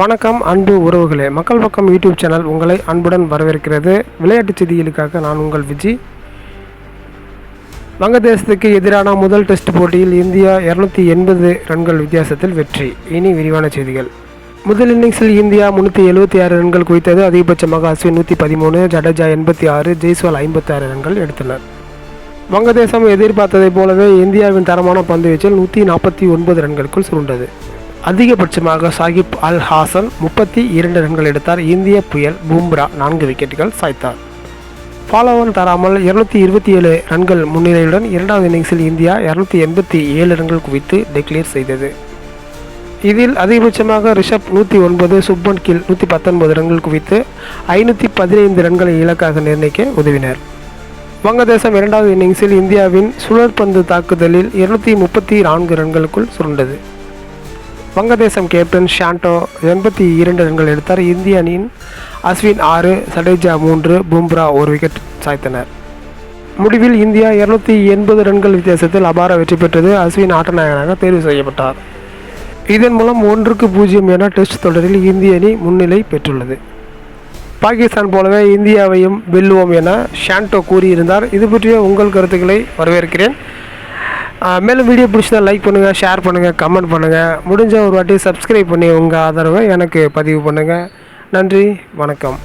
வணக்கம் அன்பு உறவுகளே. மக்கள் பக்கம் யூடியூப் சேனல் உங்களை அன்புடன் வரவேற்கிறது. விளையாட்டுச் செய்திகளுக்காக நான் உங்கள் விஜி. வங்கதேசத்துக்கு எதிரான முதல் டெஸ்ட் போட்டியில் இந்தியா இரநூத்தி எண்பது ரன்கள் வித்தியாசத்தில் வெற்றி. இனி விரிவான செய்திகள். முதல் இன்னிங்ஸில் இந்தியா முந்நூற்றி எழுபத்தி ஆறு ரன்கள் குவித்தது. அதிகபட்சமாக அஸ்வின் நூற்றி பதிமூணு ஜடேஜா எண்பத்தி ஆறு ஜெய்ஸ்வால் ஐம்பத்தாறு ரன்கள் எடுத்தனர் வங்கதேசம் எதிர்பார்த்ததைப் போலவே இந்தியாவின் தரமான பந்து வீச்சில் நூற்றி நாற்பத்தி ஒன்பது ரன்களுக்குள் சுருண்டது. அதிகபட்சமாக சாகிப் அல் ஹாசன் முப்பத்தி இரண்டு ரன்கள் எடுத்தார். இந்திய புயல் பும்ரா நான்கு விக்கெட்டுகள் சாய்த்தார். ஃபாலோவன் தராமல் இருநூத்தி இருபத்தி ஏழு ரன்கள் முன்னிலையுடன் இரண்டாவது இன்னிங்ஸில் இந்தியா இரநூத்தி எண்பத்தி ஏழு ரன்கள் குவித்து டிக்ளேர் செய்தது. இதில் அதிகபட்சமாக ரிஷப் நூற்றி ஒன்பது சுப்மன் கில் நூற்றி பத்தொன்பது ரன்கள் குவித்து ஐநூற்றி பதினைந்து ரன்களை இலக்காக நிர்ணயிக்க உதவினர். வங்கதேசம் இரண்டாவது இன்னிங்ஸில் இந்தியாவின் சுழற்பந்து தாக்குதலில் இருநூற்றி முப்பத்தி நான்கு ரன்களுக்குள் சுருண்டது. வங்கதேசம் கேப்டன் ஷாண்டோ எண்பத்தி இரண்டு ரன்கள் எடுத்தார். இந்திய அணியின் அஸ்வின் ஆறு சடேஜா மூன்று பும்ரா ஒரு விக்கெட் சாய்த்தனர். முடிவில் இந்தியா இருநூத்தி எண்பது ரன்கள் வித்தியாசத்தில் அபார வெற்றி பெற்றது. அஸ்வின் ஆட்டநாயகனாக தேர்வு செய்யப்பட்டார். இதன் மூலம் ஒன்றுக்கு பூஜ்ஜியம் என டெஸ்ட் தொடரில் இந்திய அணி முன்னிலை பெற்றுள்ளது. பாகிஸ்தான் போலவே இந்தியாவையும் வெல்லுவோம் என ஷாண்டோ கூறியிருந்தார். இது பற்றிய உங்கள் கருத்துக்களை வரவேற்கிறேன். மேலும் வீடியோ பிடிச்சதா லைக் பண்ணுங்கள் ஷேர் பண்ணுங்கள் கமெண்ட் பண்ணுங்கள் முடிஞ்ச ஒரு வாட்டி சப்ஸ்கிரைப் பண்ணி உங்கள் ஆதரவை எனக்கு பதிவு பண்ணுங்கள் நன்றி வணக்கம்.